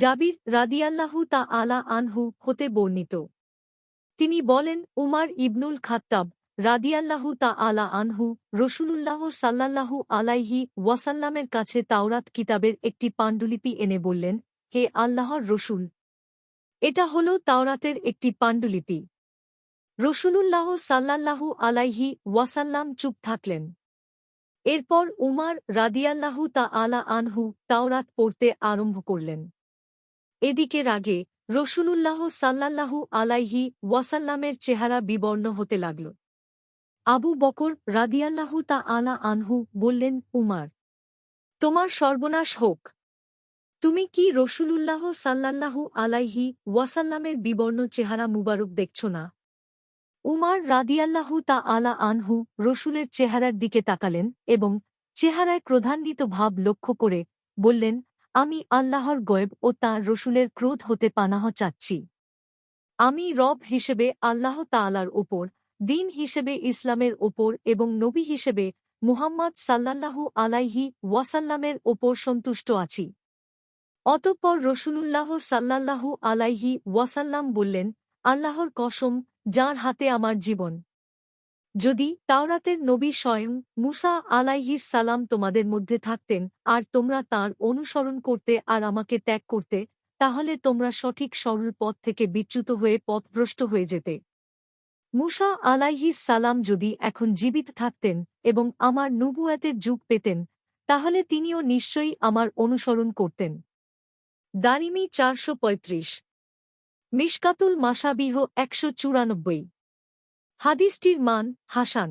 জাবির রাদিয়াল্লাহু তা আলা আনহু হতে বর্ণিত। তিনি বলেন, উমার ইবনুল খাত্তাব রাদিয়াল্লাহু তা আলা আনহু রসুলুল্লাহ সাল্লাল্লাহু আলাইহি ওয়াসাল্লামের কাছে তাওরাত কিতাবের একটি পাণ্ডুলিপি এনে বললেন, হে আল্লাহর রসুল, এটা হল তাওরাতের একটি পাণ্ডুলিপি। রসুলুল্লাহ সাল্লাল্লাহু আলাইহি ওয়াসাল্লাম চুপ থাকলেন। এরপর উমার রাদিয়াল্লাহু তা আলা আনহু তাওরাত পড়তে আরম্ভ করলেন। এদিকে রাগে রসুলুল্লাহ সাল্লাল্লাহু আলাইহি ওয়াসাল্লামের চেহারা বিবর্ণ হতে লাগল। আবু বকর রাদিয়াল্লাহু তা আলা আনহু বললেন, উমার, তোমার সর্বনাশ হোক। তুমি কি রসুলুল্লাহ সাল্লাল্লাহু আলাইহি ওয়াসাল্লামের বিবর্ণ চেহারা মুবারক দেখছ না? উমার রাদিয়াল্লাহু তা আলা আনহু রসুলের চেহারার দিকে তাকালেন এবং চেহারায় ক্রোধান্বিত ভাব লক্ষ্য করে বললেন আমি আল্লাহর গয়েব ও তাঁর রসুলের ক্রোধ হতে পানাহ চাচ্ছি। আমি রব হিসেবে আল্লাহ তাআলার ওপর দিন হিসেবে ইসলামের ওপর এবং নবী হিসেবে মুহাম্মদ সাল্লাল্লাহু আলাইহি ওয়াসাল্লামের ওপর সন্তুষ্ট আছি। অতঃপর রসুলুল্লাহ সাল্লাল্লাহু আলাইহি ওয়াসাল্লাম বললেন, আল্লাহর কসম, যার হাতে আমার জীবন। যদি তাওরাতের নবী স্বয়ং মুসা আলাইহিস সালাম তোমাদের মধ্যে থাকতেন আর তোমরা তার অনুসরণ করতে আর আমাকে ত্যাগ করতে, তাহলে তোমরা সঠিক সরল পথ থেকে বিচ্যুত হয়ে পথভ্রষ্ট হয়ে যেতে। মুসা আলাইহিস সালাম যদি এখন জীবিত থাকতেন এবং আমার নুবুয়াতের যুগ পেতেন, তাহলে তিনিও নিশ্চয়ই আমার অনুসরণ করতেন। দারিমি চারশো পঁয়ত্রিশ। মিশকাতুল মাসাবিহ একশো চুরানব্বই। হাদিসটির মান হাসান।